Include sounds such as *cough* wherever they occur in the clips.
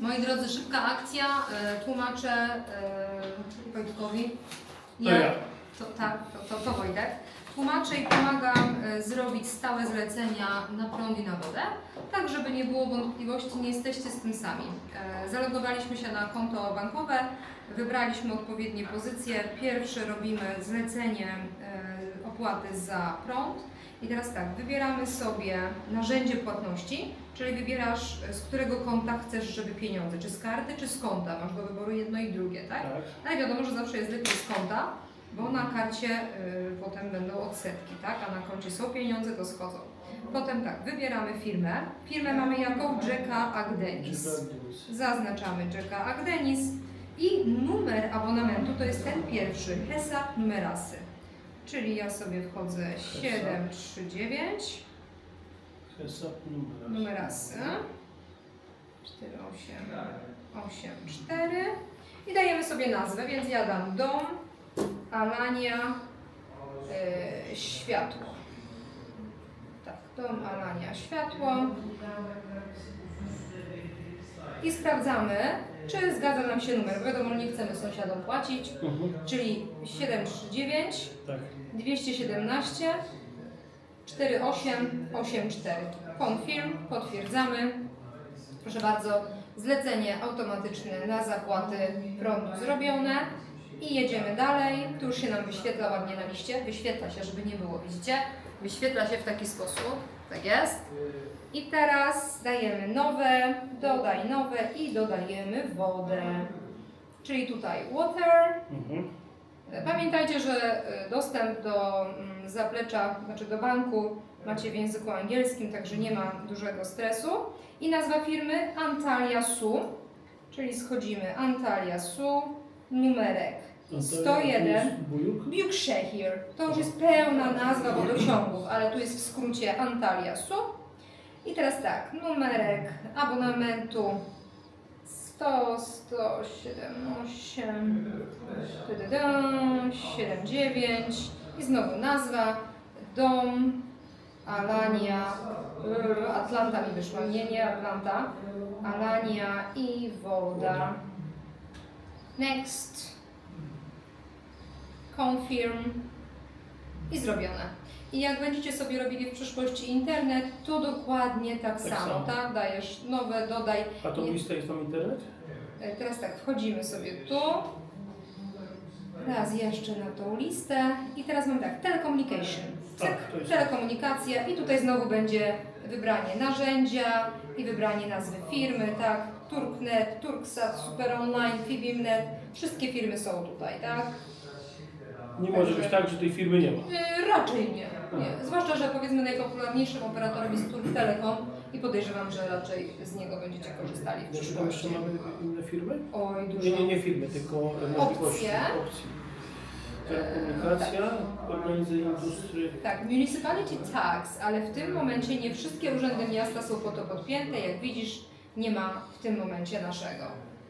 Moi drodzy, szybka akcja. E, Tłumaczę e, Wojtkowi. To ja. To, tak, to, to, to Wojtek. Tłumaczę i pomagam e, zrobić stałe zlecenia na prąd i na wodę, tak żeby nie było wątpliwości, nie jesteście z tym sami. E, Zalogowaliśmy się na konto bankowe, wybraliśmy odpowiednie pozycje. Pierwszy robimy zlecenie e, opłaty za prąd. I teraz tak, wybieramy sobie narzędzie płatności, czyli wybierasz z którego konta chcesz, żeby pieniądze, czy z karty, czy z konta. Masz do wyboru jedno i drugie, tak? Tak. Ale wiadomo, że zawsze jest lepiej z konta, bo na karcie y, potem będą odsetki, tak? A na koncie są pieniądze, to schodzą. Potem tak, wybieramy firmę. Firmę mamy jaką? Jacka Agdenis. Zaznaczamy Jacka Agdenis i numer abonamentu to jest ten pierwszy, Hesa Numerasy. Czyli ja sobie wchodzę 739 Hesap numer. numerasy 4884 i dajemy sobie nazwę, więc ja dam dom, Alania, e, światło. Tak, dom, Alania, światło. I sprawdzamy, czy zgadza nam się numer. Wiadomo, nie chcemy sąsiadom płacić, Mhm. czyli 739 Tak. 217 4884. Confirm, potwierdzamy. Proszę bardzo, zlecenie automatyczne na zapłaty prądu zrobione. I jedziemy dalej. Tu już się nam wyświetla ładnie na liście. Wyświetla się, żeby nie było, widzicie? Wyświetla się w taki sposób. Tak jest. I teraz dajemy nowe, dodaj nowe i dodajemy wodę. Czyli tutaj water, Mhm. Pamiętajcie, że y, dostęp do mm, zaplecza, znaczy do banku macie w języku angielskim, także nie ma dużego stresu. I nazwa firmy Antalya Su, czyli schodzimy Antalya Su, numerek No to 101. Bujuk. Bukshehir. To już jest pełna nazwa wodociągów, ale tu jest w skrócie Antalya Su. I teraz tak, numerek abonamentu 100, 107, 8, 79 i znowu nazwa, dom, Alania, r- Atlanta mi wyszła, nie, nie Atlanta, Alania i woda. Next. Confirm i zrobione. I jak będziecie sobie robili w przyszłości internet, to dokładnie tak, Tak samo, samo. tak? Dajesz nowe, dodaj. A tą Nie- listę jest tam internet? E, Teraz tak, wchodzimy sobie tu. Raz jeszcze na tą listę. I teraz mam tak, telecommunication. Tak, to telekomunikacja i tutaj znowu będzie wybranie narzędzia i wybranie nazwy firmy, tak? Turknet, Turksat, Super Online, Fibimnet. Wszystkie firmy są tutaj, tak? Nie może być tak, że tej firmy nie ma. E, Raczej nie, nie. Zwłaszcza, że powiedzmy najpopularniejszym operatorem jest Turk Telekom i podejrzewam, że raczej z niego będziecie korzystali w Czy tam jeszcze przyszłości. mamy inne firmy? Oj, dużo. Nie, nie, nie firmy, tylko możliwości. Opcje. Opcji. Telekomunikacja, organizacja industry. Tak, municipality tax, ale w tym momencie nie wszystkie urzędy miasta są po to podpięte. Jak widzisz, nie ma w tym momencie naszego.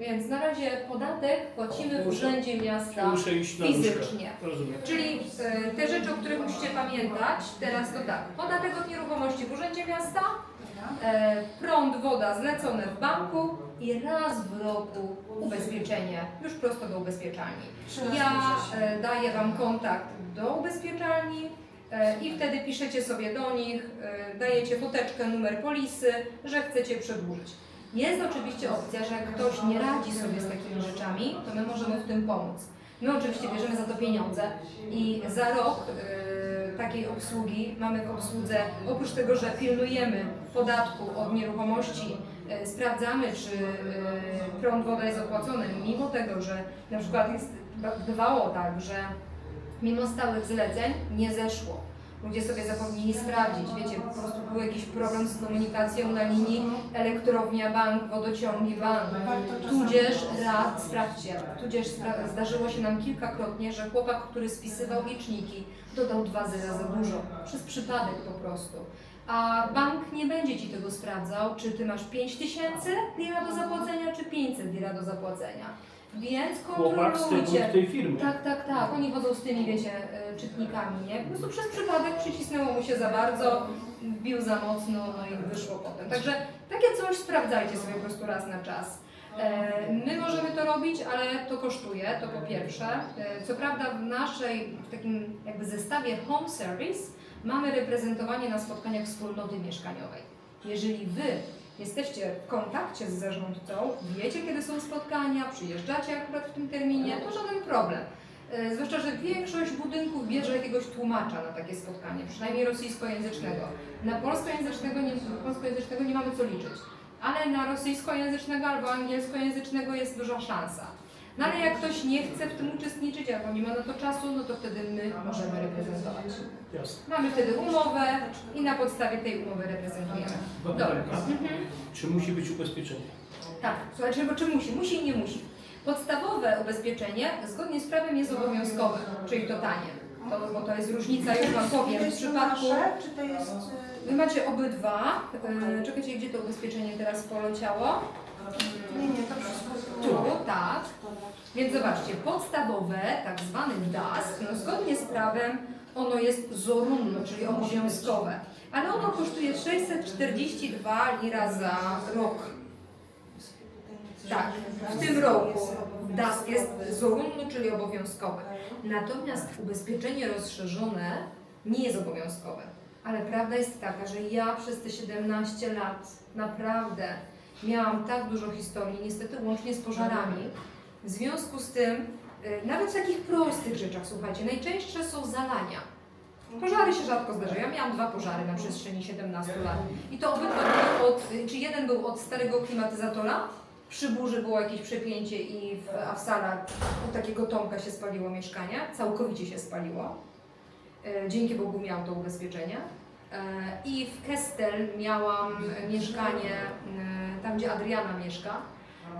Więc na razie podatek płacimy w Muszę- urzędzie miasta. Muszę iść na fizycznie. Rozumiem. Czyli e, te rzeczy, o których musicie pamiętać, teraz to tak. Podatek od nieruchomości w urzędzie miasta, e, prąd, woda zlecone w banku i raz w roku ubezpieczenie, już prosto do ubezpieczalni. Ja e, daję Wam kontakt do ubezpieczalni e, i wtedy piszecie sobie do nich, e, dajecie foteczkę, numer polisy, że chcecie przedłużyć. Jest oczywiście opcja, że jak ktoś nie radzi sobie z takimi rzeczami, to my możemy w tym pomóc. My oczywiście bierzemy za to pieniądze i za rok e, takiej obsługi mamy w obsłudze, oprócz tego, że pilnujemy podatku od nieruchomości, e, sprawdzamy, czy e, prąd, woda jest opłacony, mimo tego, że na przykład jest, bywało tak, że mimo stałych zleceń nie zeszło. Ludzie sobie zapomnieli sprawdzić, wiecie, po prostu był jakiś problem z komunikacją na linii elektrownia, bank, wodociągi, bank. Tudzież, ra, sprawdźcie, tudzież spra- zdarzyło się nam kilkakrotnie, że chłopak, który spisywał liczniki, dodał dwa zera za dużo, przez przypadek po prostu. A bank nie będzie Ci tego sprawdzał, czy Ty masz 5 tysięcy lira do zapłacenia, czy 500 lira do zapłacenia. Więc Chłopak z tej, kontrolujcie. z tej firmy. Tak, tak, tak. Oni wodzą z tymi, wiecie, y, czytnikami, nie? Po prostu przez przypadek przycisnęło mu się za bardzo, bił za mocno, no i wyszło potem. Także takie coś sprawdzajcie sobie po prostu raz na czas. E, My możemy to robić, ale to kosztuje, to po pierwsze. E, Co prawda w naszej w takim jakby zestawie Home Service mamy reprezentowanie na spotkaniach wspólnoty mieszkaniowej. Jeżeli Wy jesteście w kontakcie z zarządcą, wiecie kiedy są spotkania, przyjeżdżacie akurat w tym terminie, to żaden problem. E, Zwłaszcza, że większość budynków bierze jakiegoś tłumacza na takie spotkanie, przynajmniej rosyjskojęzycznego. Na polskojęzycznego nie, polskojęzycznego nie mamy co liczyć, ale na rosyjskojęzycznego albo angielskojęzycznego jest duża szansa. No ale jak ktoś nie chce w tym uczestniczyć albo nie ma na to czasu, no to wtedy my możemy reprezentować. Jasne. Mamy wtedy umowę i na podstawie tej umowy reprezentujemy. Dobra. Mhm. Czy musi być ubezpieczenie? Tak, słuchajcie, bo czy musi? Musi i nie musi. Podstawowe ubezpieczenie zgodnie z prawem jest obowiązkowe, czyli to tanie. To, bo to jest różnica, już Wam powiem, w przypadku... nasze, czy to jest... y, Wy macie obydwa. Yy, czekajcie, gdzie to ubezpieczenie teraz poleciało? Nie, nie, to wszystko Tu, było. tak. Więc zobaczcie, podstawowe, tak zwany DAS, no zgodnie z prawem ono jest zorunno, czyli obowiązkowe. Ale ono kosztuje 642 lira za rok. Tak, w tym roku DAS jest zorunno, czyli obowiązkowe. Natomiast ubezpieczenie rozszerzone nie jest obowiązkowe. Ale prawda jest taka, że ja przez te 17 lat naprawdę miałam tak dużo historii, niestety łącznie z pożarami. W związku z tym, y, nawet w takich prostych rzeczach, słuchajcie, najczęstsze są zalania. Pożary się rzadko zdarzają. Ja miałam dwa pożary na przestrzeni 17 lat. I to obydwa były od, czy jeden był od starego klimatyzatora, przy burzy było jakieś przepięcie i w, a w salach u takiego Tomka się spaliło mieszkanie, całkowicie się spaliło. E, dzięki Bogu miałam to ubezpieczenie. E, I w Kestel miałam mieszkanie e, tam, gdzie Adriana mieszka.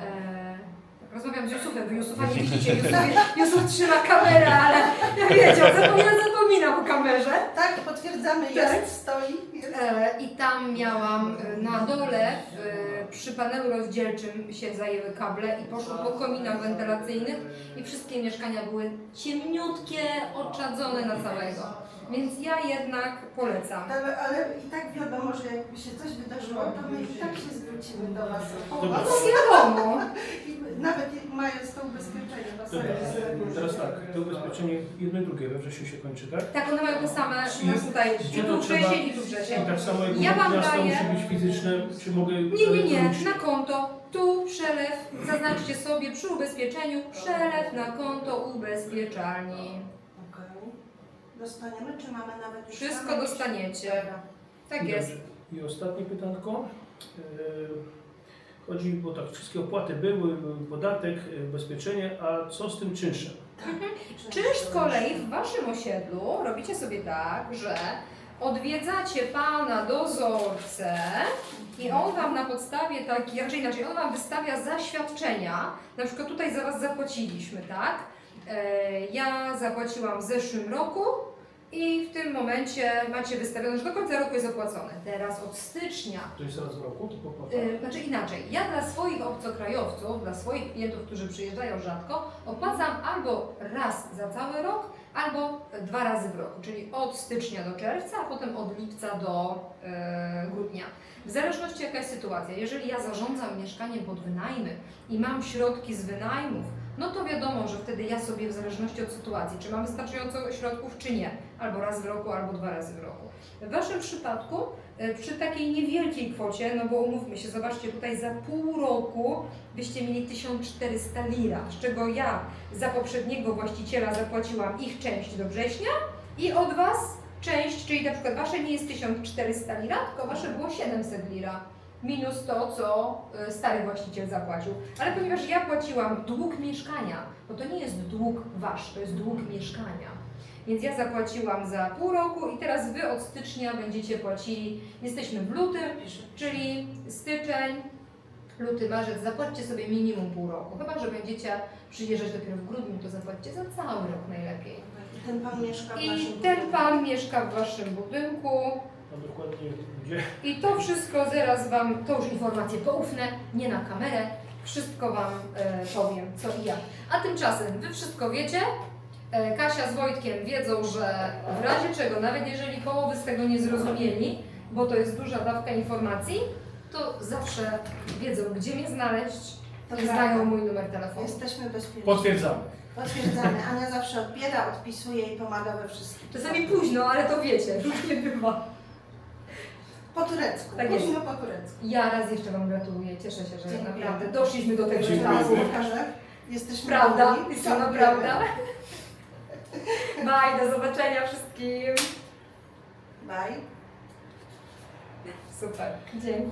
E, tak rozmawiam z Jusufem, wy Jusufa nie widzicie, Jusuf, *laughs* Jusuf trzyma kamerę, ale ja wiecie, zapomina, zapominam o kamerze. Tak, potwierdzamy, Tak. jest, stoi. Jest. I tam miałam na dole, przy panelu rozdzielczym się zajęły kable i poszło po kominach wentylacyjnych i wszystkie mieszkania były ciemniutkie, oczadzone na całego. Więc ja jednak polecam. Ale, ale i tak wiadomo, że jakby się coś wydarzyło, to my i tak się zwrócimy do Was o Dobra. No wiadomo. I Nawet mając to ubezpieczenie na Dobra, sobie. teraz tak, to ubezpieczenie jedno i drugie we wrześniu się kończy, tak? Tak, one mają te same, I no tutaj, gdzie tu to trzeba- wrzesień i tu I wrzesień. tak samo jak Ja wam miasto daję- musi być fizyczne, czy mogę Nie, nie, nie, na konto, tu przelew, zaznaczcie sobie przy ubezpieczeniu, przelew na konto ubezpieczalni. Dostaniemy, czy mamy nawet już Wszystko mamy? dostaniecie. Tak jest. Dobrze. I ostatnie pytanko. E, Chodzi, bo tak, wszystkie opłaty były, był podatek, e, ubezpieczenie, a co z tym czynszem? *laughs* Czynsz z kolei w Waszym osiedlu robicie sobie tak, że odwiedzacie Pana dozorcę i on Wam na podstawie takiej, raczej inaczej, on Wam wystawia zaświadczenia, na przykład tutaj za Was zapłaciliśmy, tak? E, Ja zapłaciłam w zeszłym roku i w tym momencie macie wystawione, że do końca roku jest opłacone. Teraz od stycznia To jest raz w roku, to popłata. Y, Znaczy inaczej, ja dla swoich obcokrajowców, dla swoich klientów, którzy przyjeżdżają rzadko, opłacam albo raz za cały rok, albo dwa razy w roku, czyli od stycznia do czerwca, a potem od lipca do e, grudnia. W zależności jaka jest sytuacja, jeżeli ja zarządzam mieszkaniem pod wynajmy i mam środki z wynajmów, no to wiadomo, że wtedy ja sobie w zależności od sytuacji, czy mam wystarczająco środków, czy nie, albo raz w roku, albo dwa razy w roku. W Waszym przypadku E, przy takiej niewielkiej kwocie, no bo umówmy się, zobaczcie, tutaj za pół roku byście mieli 1400 lira, z czego ja za poprzedniego właściciela zapłaciłam ich część do września i od Was część, czyli na przykład Wasze nie jest 1400 lira, tylko Wasze było 700 lira. Minus to, co e, stary właściciel zapłacił. Ale ponieważ ja płaciłam dług mieszkania, bo to nie jest dług Wasz, to jest dług mieszkania. Więc ja zapłaciłam za pół roku i teraz Wy od stycznia będziecie płacili, jesteśmy w lutym, czyli styczeń, luty, marzec, zapłaćcie sobie minimum pół roku. Chyba, że będziecie przyjeżdżać dopiero w grudniu, to zapłaćcie za cały rok najlepiej. I ten pan mieszka w I ten budynku. Pan mieszka w Waszym budynku A dokładnie gdzie? i to wszystko zaraz Wam, to już informacje poufne, nie na kamerę, wszystko Wam e, powiem, co i jak. A tymczasem Wy wszystko wiecie, e, Kasia z Wojtkiem wiedzą, że w razie czego, nawet jeżeli połowy z tego nie zrozumieli, bo to jest duża dawka informacji, to zawsze wiedzą, gdzie mnie znaleźć To I znają mój numer telefonu. Jesteśmy bezpieczni. Potwierdzamy. Potwierdzamy. Ania zawsze odbiera, odpisuje i pomaga we wszystkim. Czasami późno, ale to wiecie, różnie bywa. Po turecku. Tak jest. Późno po turecku. Ja raz jeszcze Wam gratuluję, cieszę się, że Dziękuję. naprawdę doszliśmy do tego Dziękuję. etapu. Pokażę. Jesteśmy Prawda, dumni. jest to Dziękujemy. prawda. *laughs* Bye, do zobaczenia wszystkim. Bye. Super, dziękuję.